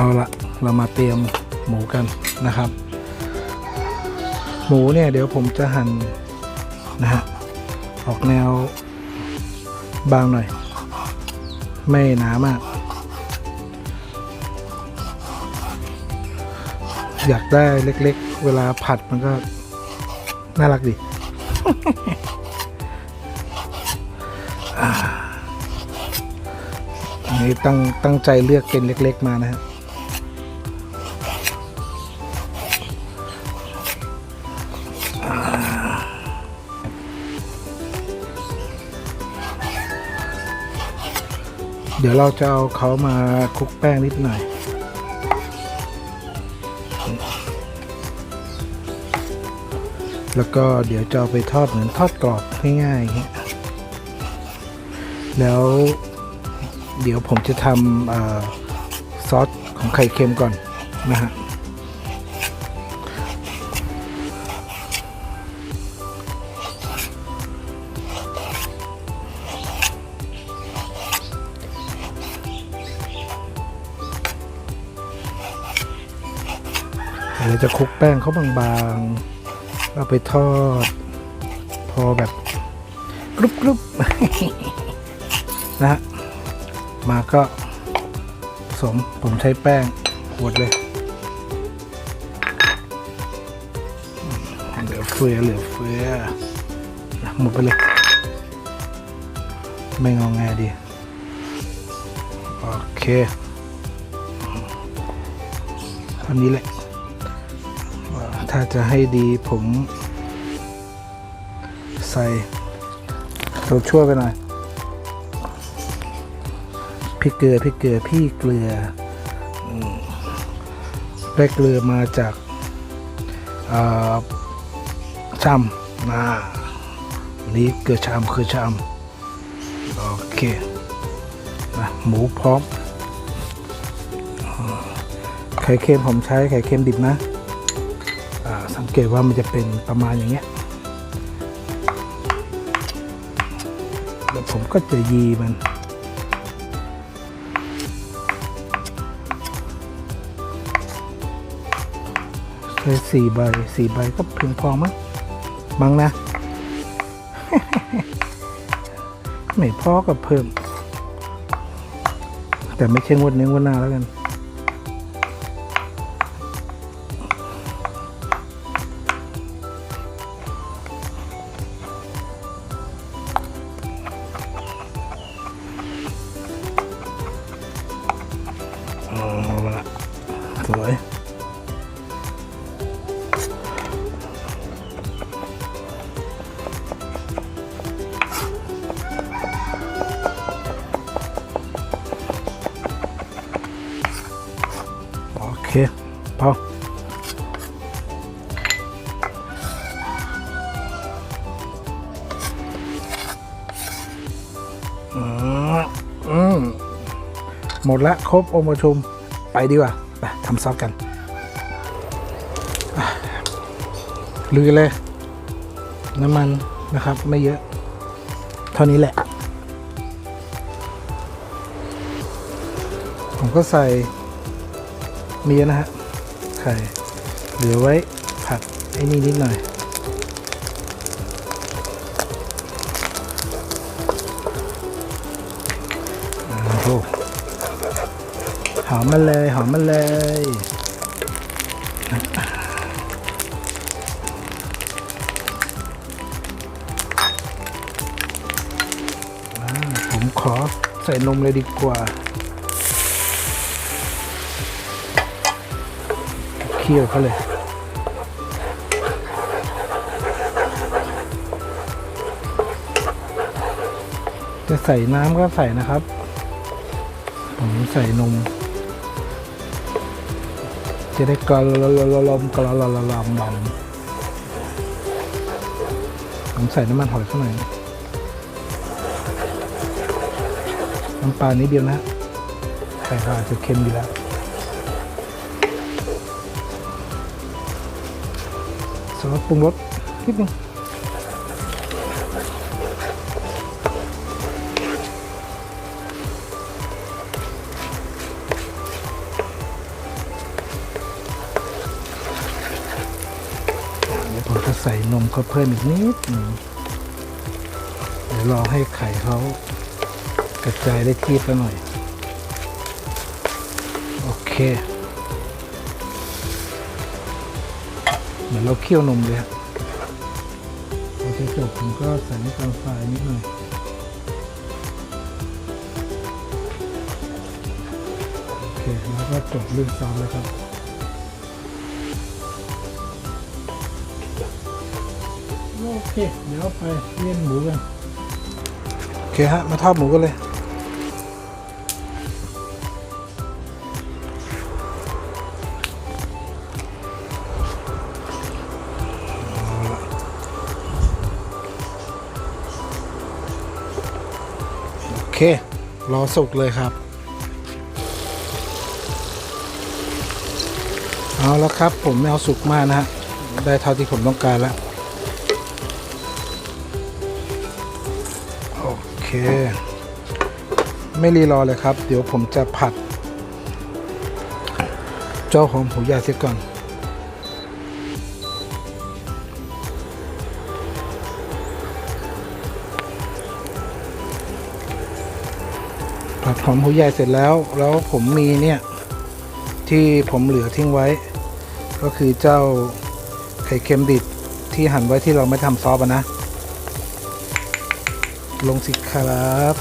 เอาละเรามาเตรียมหมูกันนะครับ หมูเนี่ยเดี๋ยวผมจะหั่นนะฮะออกแนวบางหน่อย ไม่หนามาก อยากได้เล็กๆ เวลาผัดมันก็ น่ารักดีอันนี้ตั้งตั้งใจเลือกเป็นเล็ก ๆ มานะฮะ เดี๋ยวเราจะเอาเขามาคลุกแป้งนิดหน่อย แล้วก็เดี๋ยวจะเอาไปทอดเหมือนทอดกรอบง่ายๆแล้วเดี๋ยวผมจะทำอซอสของไข่เค็มก่อนนะฮะ เดี๋ยวจะคลุกแป้งเขาบางๆ เอาไปทอด พอแบบกรุบกรุบนะฮะมาก็ผสมผมใช้แป้งหมดเลยเหลือเฟือเหลือเฟือนะหมดไปเลย ไม่งองแงดี โอเคเท่านี้แหละ ถ้าจะให้ดีผมใส่ตัวช่วยไปหน่อยพริกเกลือพริกเกลือพี่เกลือได้เกลือมาจากเอ่อชำนะอันนี้เกลือชำคือชำโอเคนะหมูพร้อมไข่เค็มผมใช้ไข่เค็มดิบนะ สังเกตว่ามันจะเป็นประมาณอย่างเงี้ยแล้วผมก็จะยีมันใช้สี่ใบสี่ใบก็เพียงพอมั้งมั้งนะ ไม่พอก็เพิ่ม แต่ไม่ใช่งวดนี้งวดหน้าแล้วกัน หมดละครบองค์ประชุมไปดีกว่าไปทำซอสกันลุยเลย น้ำมันนะครับไม่เยอะ เท่านี้แหละ ผมก็ใส่เมียอะนะฮะไข่เหลือไว้ผัดไอ้นี่นิดหน่อยโอ้ หอมมาเลยหอมมาเลยอ่าผมขอใส่นมเลยดีกว่า เคี่ยวเขาเลยจะใส่น้ำก็ใส่นะครับ ผมใส่นม จะได้กรลลมกลลลมบอมผมใส่น้ำมันหอยเข้าไปน้ำปลานิดเดียวนะแต่ก็อาจจะเค็มอยู่แล้วซอสปรุงรสนิดนึง ส่นมเขาเพิ่มอีกนิดหนึ่งเดี๋ยวรอให้ไข่เขากระจายได้ที่ซะหน่อย โอเค เหมือนเราเคี่ยวนมเลยครับพอจะจบผมก็ใส่น้ำตาลทรายนิดหน่อยโอเค แล้วก็จบเรื่องซอสแล้วครับ อเค เดี๋ยวไปเลี้ยงหมูกัน โอเคฮะ มาทอดหมูกันเลย โอเค รอสุกเลยครับ เอาแล้วครับผมไม่เอาสุกมากนะฮะ ได้เท่าที่ผมต้องการแล้ว เค ไม่รีรอเลยครับ เดี๋ยวผมจะผัด เจ้าหอมหูใหญ่เสียก่อน ผัดหอมหูใหญ่เสร็จแล้ว แล้วผมมีเนี่ย ที่ผมเหลือทิ้งไว้ ก็คือเจ้าไข่เค็มดิบที่หั่นไว้ที่เราไม่ทำซอสนะ ลงสิครับ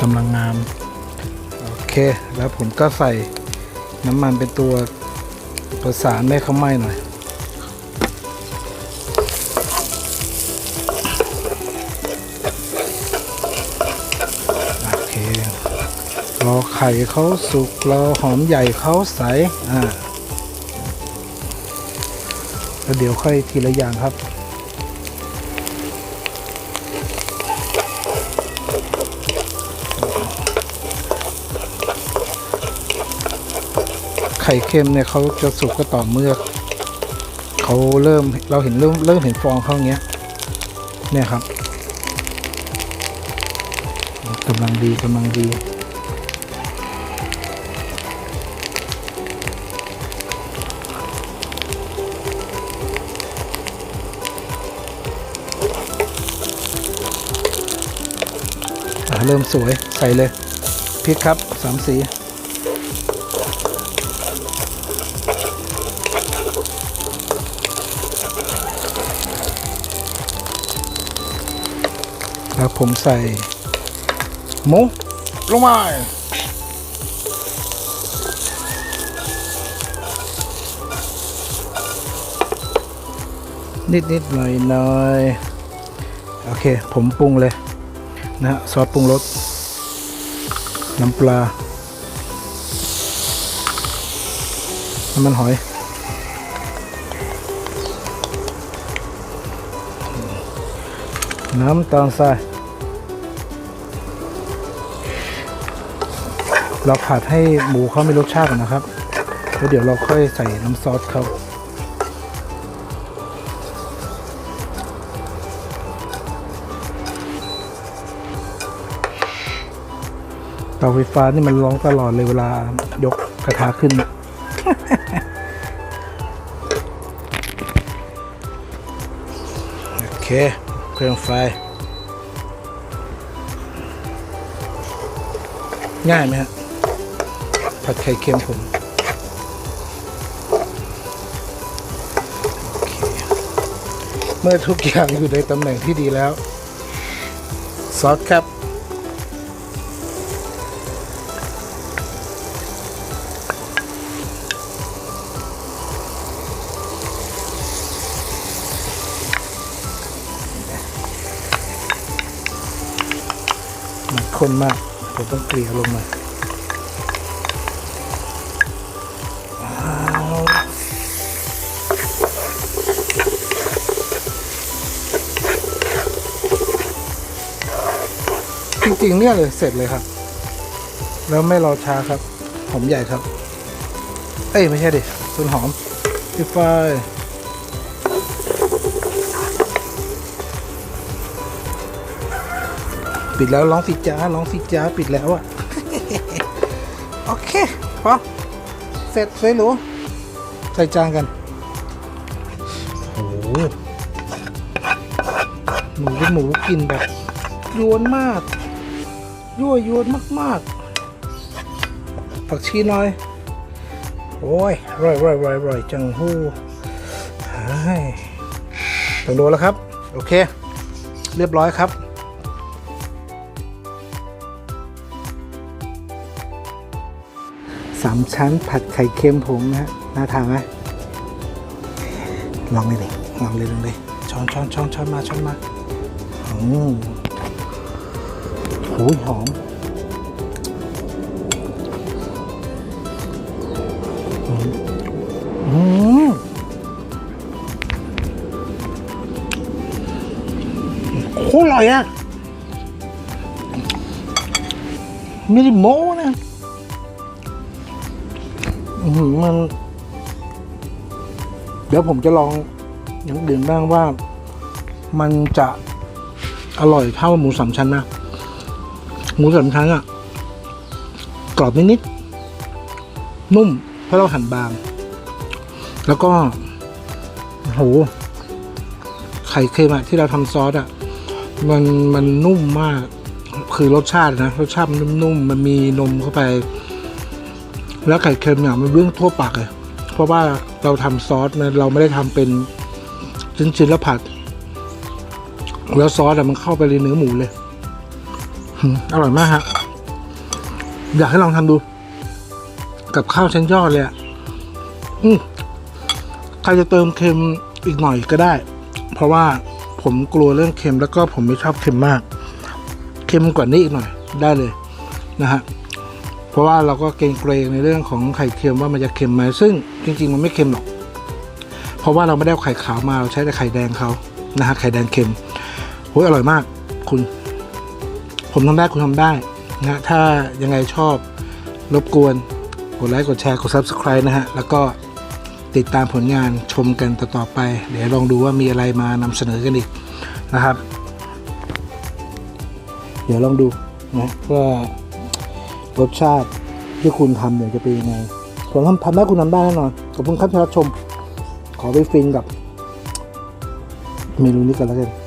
กำลังงาม โอเค แล้วผมก็ใส่น้ำมันเป็นตัวประสานไม่ให้เขาไหม้หน่อยโอเครอไข่เขาสุกรอหอมใหญ่เขาใส อ่า แล้วเดี๋ยวค่อยทีละอย่างครับไข่เค็มเนี่ยเขาจะสุกก็ต่อเมื่อเขาเริ่มเราเห็นเริ่มเริ่มเห็นฟองเขาอย่าเงี้ยเนี่ยครับกำลังดีกำลังดี เริ่มสวยใส่เลยพริกครับสามสีแล้วผมใส่หมูลงมานิดนิดๆหน่อยหน่อยๆโอเค ผมปรุงเลย นะฮะซอสปรุงรสน้ำปลา น้ำมันหอย น้ำตาลทรายเราผัดให้หมูเขามีรสชาติก่อนนะครับ แล้วเดี๋ยวเราค่อยใส่น้ำซอสเขาาไฟฟ้านี่มันร้องตลอดเลยเวลายกกระทะขึ้น โอเค เครื่องไฟ ง่ายไหมฮะผัดไข่เค็มผมเเมื่อทุกอย่างอยู่ในตำแหน่งที่ดีแล้ว ซอสครับ ข้นมาก ผมต้องเกลี่ยลงหน่อยว้าจริงๆเนี่ยเลยเสร็จเลยครับ แล้วไม่รอช้าครับ หอมใหญ่ครับ เอ้ย ไม่ใช่ดิส่วนหอมพี่ไฟ ปิดแล้วร้องสิจ้าร้องสิจ้าปิดแล้วอะโอเคพอเสร็จสวยหรูใส่จานกันโอ้โหหมูเป็นหมูกินแบบยวนมาก ยั่วยวนมากๆ ผักชีน่อย โอ้ยร่อยร่อยร่อยร่อยจังหู้เฮ้ยต้องดูแล้วครับ โอเค เรียบร้อยครับ สามชั้นผัดไข่เค็มผมนะฮะน่าทานไหมลองเลยดิลองเลยลองเลยช้อนช้อนช้อนช้อนมาช้อนมาอืมหูยหอมอืมอืมโคตรอร่อยอะไม่ได้โม้ มัน เดี๋ยวผมจะลองอย่างอื่นบ้างว่ามันจะอร่อยเท่าหมูสามชั้นนะหมูสามชั้นอะกรอบนิดๆนุ่ม เพราะเราหั่นบาง แล้วก็โหไข่เค็มอะที่เราทำซอสอะมันมันนุ่มมาก คือรสชาตินะ รสชาติมันนุ่มๆมันมีนมเข้าไป แล้วไข่เค็มเนี่ยมันเรื่องทั่วปากเลยเพราะว่าเราทำซอสนะเราไม่ได้ทำเป็นชิ้นๆแล้วผัด แล้วซอสอะมันเข้าไปในเนื้อหมูเลยอร่อยมากฮะอยากให้ลองทำดู กับข้าวชั้นยอดเลยอะใครจะเติมเค็มอีกหน่อยก็ได้ เพราะว่าผมกลัวเรื่องเค็มแล้วก็ผมไม่ชอบเค็มมาก เค็มกว่านี้อีกหน่อยได้เลยนะฮะ เพราะว่าเราก็เกรงเกรงในเรื่องของไข่เค็มว่ามันจะเค็มไหมซึ่งจริง ๆ มันไม่เค็มหรอก เพราะว่าเราไม่ได้เอาไข่ขาวมาเราใช้แต่ไข่แดงเขานะฮะไข่แดงเค็มโหยอร่อยมาก คุณ ผมทำได้คุณทำได้นะฮะถ้ายังไงชอบรบกวนกดไลค์กดแชร์กด subscribe นะฮะ แล้วก็ติดตามผลงานชมกันต่อๆไป เดี๋ยวลองดูว่ามีอะไรมานำเสนอกันอีกนะครับ เดี๋ยวลองดูนะว่า รสชาติที่คุณทำเนี่ยจะเป็นยังไงผมทำทำได้คุณทำได้แน่นอนขอบคุณครับที่รับชม ขอไปฟินกับ เมนูนี้กันแล้วกัน